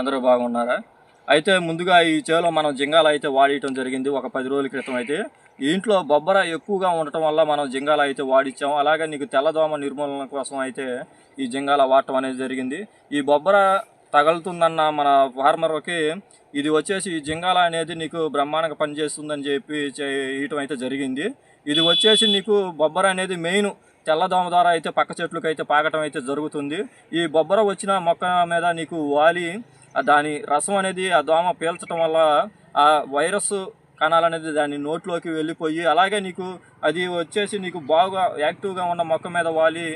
అందరూ బాగున్నారా? అయితే ముందుగా ఈ చేలో మనం జింగాలు అయితే వాడేయటం జరిగింది. ఒక పది రోజుల క్రితం అయితే. ఇంట్లో బొబ్బర ఎక్కువగా ఉండటం వల్ల మనం జింగాలు అయితే వాడిచ్చాం అలాగే నీకు తెల్లదోమ నిర్మూలన కోసం అయితే ఈ జింగాల వాడటం అనేది జరిగింది. ఈ బొబ్బర తగులుతుందన్న మన ఫార్మర్కి ఇది వచ్చేసి ఈ జింగాల అనేది నీకు బ్రహ్మాండంగా పనిచేస్తుందని చెప్పి చేయటం అయితే జరిగింది. ఇది వచ్చేసి నీకు బొబ్బర అనేది మెయిన్ తెల్లదోమ ద్వారా అయితే పక్క చెట్లకు అయితే పాకటం అయితే జరుగుతుంది. ఈ బొబ్బర వచ్చిన మొక్క మీద నీకు వాలి దాని రసం అనేది ఆ దోమ పీల్చడం వల్ల ఆ వైరస్ కణాలు అనేది దాని నోట్లోకి వెళ్ళిపోయి అలాగే నీకు అది వచ్చేసి నీకు బాగా యాక్టివ్గా ఉన్న మొక్క మీద వాలి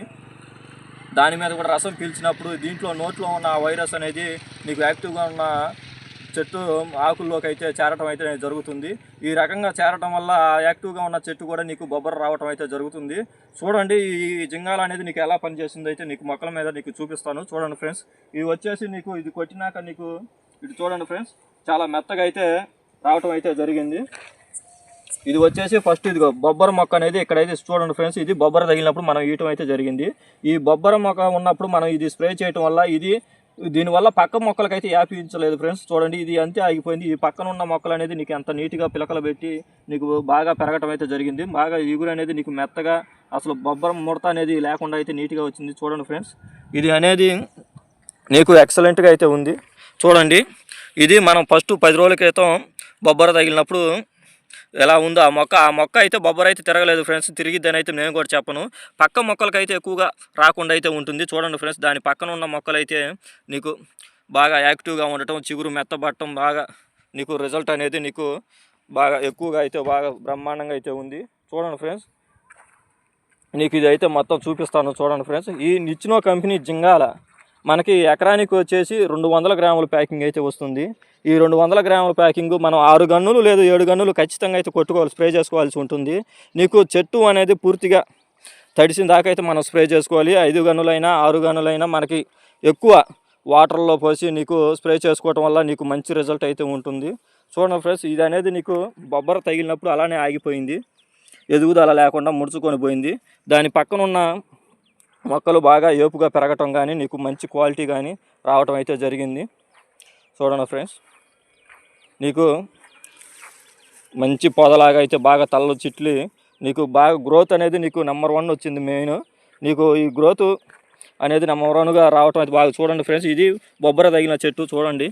దాని మీద కూడా రసం పీల్చినప్పుడు దీంట్లో నోట్లో ఉన్న ఆ వైరస్ అనేది నీకు యాక్టివ్గా ఉన్న చెట్టు ఆకుల్లోకి అయితే చేరటం అయితే జరుగుతుంది. ఈ రకంగా చేరటం వల్ల యాక్టివ్గా ఉన్న చెట్టు కూడా నీకు బొబ్బర రావటం అయితే జరుగుతుంది. చూడండి ఈ జింగాల అనేది నీకు ఎలా పనిచేస్తుంది అయితే నీకు మొక్కల మీద నీకు చూపిస్తాను. చూడండి ఫ్రెండ్స్ ఇది వచ్చేసి నీకు ఇది కొట్టినాక నీకు ఇది చూడండి ఫ్రెండ్స్ చాలా మెత్తగా అయితే రావటం అయితే జరిగింది. ఇది వచ్చేసి ఫస్ట్ ఇది బొబ్బర మొక్క అనేది ఇక్కడైతే చూడండి ఫ్రెండ్స్ ఇది బొబ్బర తగిలినప్పుడు మనం ఈయటం అయితే జరిగింది. ఈ బొబ్బర మొక్క ఉన్నప్పుడు మనం ఇది స్ప్రే చేయటం వల్ల ఇది దీనివల్ల పక్క మొక్కలకైతే వ్యాపించలేదు ఫ్రెండ్స్. చూడండి ఇది అంతే ఆగిపోయింది. ఈ పక్కన ఉన్న మొక్కలు అనేది నీకు ఎంత నీట్గా పిలకలు పెట్టి నీకు బాగా పెరగటం అయితే జరిగింది. బాగా ఇగురు అనేది నీకు మెత్తగా అసలు బొబ్బరం ముడత అనేది లేకుండా అయితే నీట్గా వచ్చింది. చూడండి ఫ్రెండ్స్ ఇది అనేది నీకు ఎక్సలెంట్గా అయితే ఉంది. చూడండి ఇది మనం ఫస్ట్ పది రోజుల క్రితం బొబ్బర తగిలినప్పుడు ఎలా ఉందో ఆ మొక్క ఆ మొక్క అయితే బొబ్బర అయితే తిరగలేదు ఫ్రెండ్స్. తిరిగిద్దని అయితే నేను కూడా చెప్పను. పక్క మొక్కలకైతే ఎక్కువగా రాకుండా అయితే ఉంటుంది. చూడండి ఫ్రెండ్స్ దాని పక్కన ఉన్న మొక్కలైతే నీకు బాగా యాక్టివ్గా ఉండటం చిగురు మెత్తబట్టడం బాగా నీకు రిజల్ట్ అనేది నీకు బాగా ఎక్కువగా అయితే బాగా బ్రహ్మాండంగా అయితే ఉంది. చూడండి ఫ్రెండ్స్ నీకు ఇది అయితే మొత్తం చూపిస్తాను. చూడండి ఫ్రెండ్స్ ఈ నిచ్చిన కంపెనీ జింగాల మనకి ఎకరానికి వచ్చేసి రెండు వందల గ్రాముల ప్యాకింగ్ అయితే వస్తుంది. ఈ రెండు వందల గ్రాముల ప్యాకింగ్ మనం ఆరు గన్నులు లేదు ఏడు గన్నులు ఖచ్చితంగా అయితే కొట్టుకోవాలి స్ప్రే చేసుకోవాల్సి ఉంటుంది. నీకు చెట్టు అనేది పూర్తిగా తడిసిన దాకా అయితే మనం స్ప్రే చేసుకోవాలి. ఐదు గన్నులైనా ఆరు గన్నులైనా మనకి ఎక్కువ వాటర్లో పోసి నీకు స్ప్రే చేసుకోవటం వల్ల నీకు మంచి రిజల్ట్ అయితే ఉంటుంది. చూడండి ఫ్రెండ్స్ ఇది అనేది నీకు బొబ్బర తగిలినప్పుడు అలానే ఆగిపోయింది. ఎదుగుదల లేకుండా ముడుచుకొని పోయింది. దాని పక్కనున్న మొక్కలు బాగా ఏపుగా పెరగటం కానీ నీకు మంచి క్వాలిటీ కానీ రావటం అయితే జరిగింది. చూడండి ఫ్రెండ్స్. నీకు మంచి పొదలాగా అయితే బాగా తల్ల చిట్లి నీకు బాగా గ్రోత్ అనేది నీకు నెంబర్ వన్ వచ్చింది మెయిన్. నీకు ఈ గ్రోత్ అనేది నెంబర్ వన్గా రావటం అయితే బాగా చూడండి ఫ్రెండ్స్. ఇది బొబ్బర తగిలిన చెట్టు చూడండి.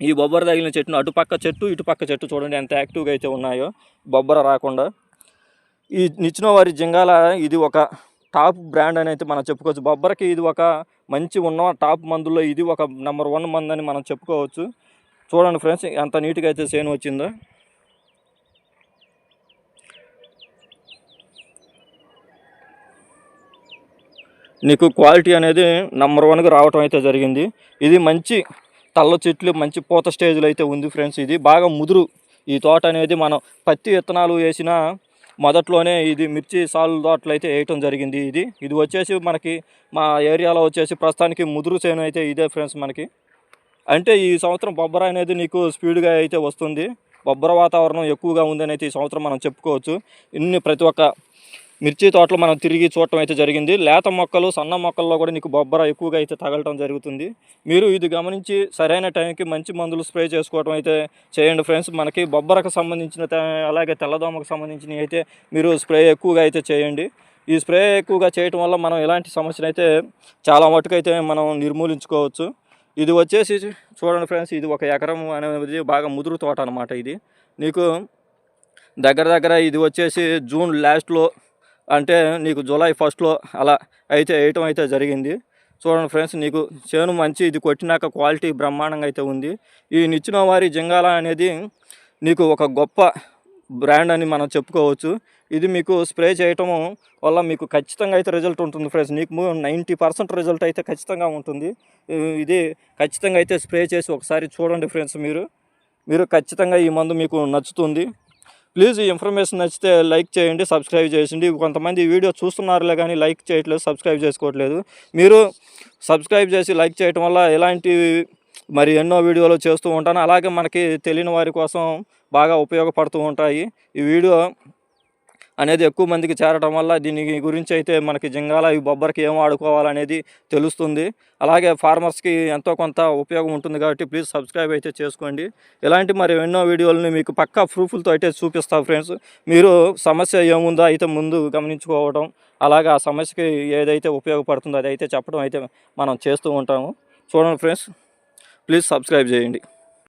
ఈ బొబ్బర తగిలిన చెట్టును అటుపక్క చెట్టు ఇటుపక్క చెట్టు చూడండి ఎంత యాక్టివ్గా అయితే ఉన్నాయో. బొబ్బర రాకుండా. ఈ నిచ్చిన వారి జింగాల ఇది ఒక టాప్ బ్రాండ్ అని అయితే మనం చెప్పుకోవచ్చు. బొబ్బరకి ఇది ఒక మంచి ఉన్న టాప్ మందుల్లో ఇది ఒక నెంబర్ వన్ మందు అని మనం చెప్పుకోవచ్చు. చూడండి ఫ్రెండ్స్ ఎంత నీట్గా అయితే సేను వచ్చిందో. నీకు క్వాలిటీ అనేది నెంబర్ వన్గా రావటం అయితే జరిగింది. ఇది మంచి తల్ల చెట్లు మంచి పూత స్టేజ్లో అయితే ఉంది ఫ్రెండ్స్ ఇది. బాగా ముదురు ఈ తోట అనేది మనం పత్తి విత్తనాలు వేసిన మొదట్లోనే ఇది మిర్చి సాలు అట్లయితే వేయటం జరిగింది ఇది. ఇది వచ్చేసి మనకి మా ఏరియాలో వచ్చేసి ప్రస్తుతానికి ముదురు చేను అయితే ఇదే ఫ్రెండ్స్ మనకి. అంటే ఈ సంవత్సరం బొబ్బర అనేది నీకు స్పీడ్గా అయితే వస్తుంది. బొబ్బర వాతావరణం ఎక్కువగా ఉందని అయితే ఈ సంవత్సరం మనం చెప్పుకోవచ్చు. ఇన్ని ప్రతి ఒక్క మిర్చి తోటలు మనం తిరిగి చూడటం అయితే జరిగింది. లేత మొక్కలు సన్న మొక్కల్లో కూడా నీకు బొబ్బర ఎక్కువగా అయితే తగలటం జరుగుతుంది. మీరు ఇది గమనించి సరైన టైంకి మంచి మందులు స్ప్రే చేసుకోవటం అయితే చేయండి ఫ్రెండ్స్. మనకి బొబ్బరకు సంబంధించిన అలాగే తెల్లదోమకు సంబంధించినవి అయితే మీరు స్ప్రే ఎక్కువగా అయితే చేయండి. ఈ స్ప్రే ఎక్కువగా చేయటం వల్ల మనం ఇలాంటి సమస్యలు అయితే చాలా మటుకు అయితే మనం నిర్మూలించుకోవచ్చు. ఇది వచ్చేసి చూడండి ఫ్రెండ్స్ ఇది ఒక ఎకరం అనేది బాగా ముదురు తోట అనమాట ఇది. నీకు దగ్గర దగ్గర ఇది వచ్చేసి జూన్ లాస్ట్లో అంటే నీకు జూలై ఫస్ట్లో అలా అయితే వేయటం అయితే జరిగింది. చూడండి ఫ్రెండ్స్ నీకు చేను మంచి ఇది కొట్టినాక క్వాలిటీ బ్రహ్మాండంగా అయితే ఉంది. ఈ నిచ్చిన వారి జింగాల అనేది నీకు ఒక గొప్ప బ్రాండ్ అని మనం చెప్పుకోవచ్చు. ఇది మీకు స్ప్రే చేయటం వల్ల మీకు ఖచ్చితంగా అయితే రిజల్ట్ ఉంటుంది ఫ్రెండ్స్. నీకు నైంటీ పర్సెంట్ రిజల్ట్ అయితే ఖచ్చితంగా ఉంటుంది. ఇది ఖచ్చితంగా అయితే స్ప్రే చేసి ఒకసారి చూడండి ఫ్రెండ్స్ మీరు. మీరు ఖచ్చితంగా ఈ మందు మీకు నచ్చుతుంది. ప్లీజ్ ఈ ఇన్ఫర్మేషన్ నచ్చితే లైక్ చేయండి సబ్స్క్రైబ్ చేయండి కొంతమంది వీడియో చూస్తున్నారులే కానీ లైక్ చేయట్లేదు సబ్స్క్రైబ్ చేసుకోవట్లేదు. మీరు సబ్స్క్రైబ్ చేసి లైక్ చేయటం వల్ల ఎలాంటి మరి ఎన్నో వీడియోలు చేస్తూ ఉంటాను. అలాగే మనకి తెలియని వారి కోసం బాగా ఉపయోగపడుతూ ఉంటాయి. ఈ వీడియో అనేది ఎక్కువ మందికి చేరటం వల్ల దీని గురించి అయితే మనకి జింగాల ఈ బొబ్బరికి ఏం వాడుకోవాలనేది తెలుస్తుంది. అలాగే ఫార్మర్స్కి ఎంతో కొంత ఉపయోగం ఉంటుంది కాబట్టి ప్లీజ్ సబ్స్క్రైబ్ అయితే చేసుకోండి. ఇలాంటి మరి ఎన్నో వీడియోలని మీకు పక్కా ప్రూఫ్లతో అయితే చూపిస్తాను ఫ్రెండ్స్. మీరు సమస్య ఏముందో అయితే ముందు గమనించుకోవడం అలాగే ఆ సమస్యకి ఏదైతే ఉపయోగపడుతుందో అది అయితే చెప్పడం అయితే మనం చేస్తూ ఉంటాము. చూడండి ఫ్రెండ్స్ ప్లీజ్ సబ్స్క్రైబ్ చేయండి.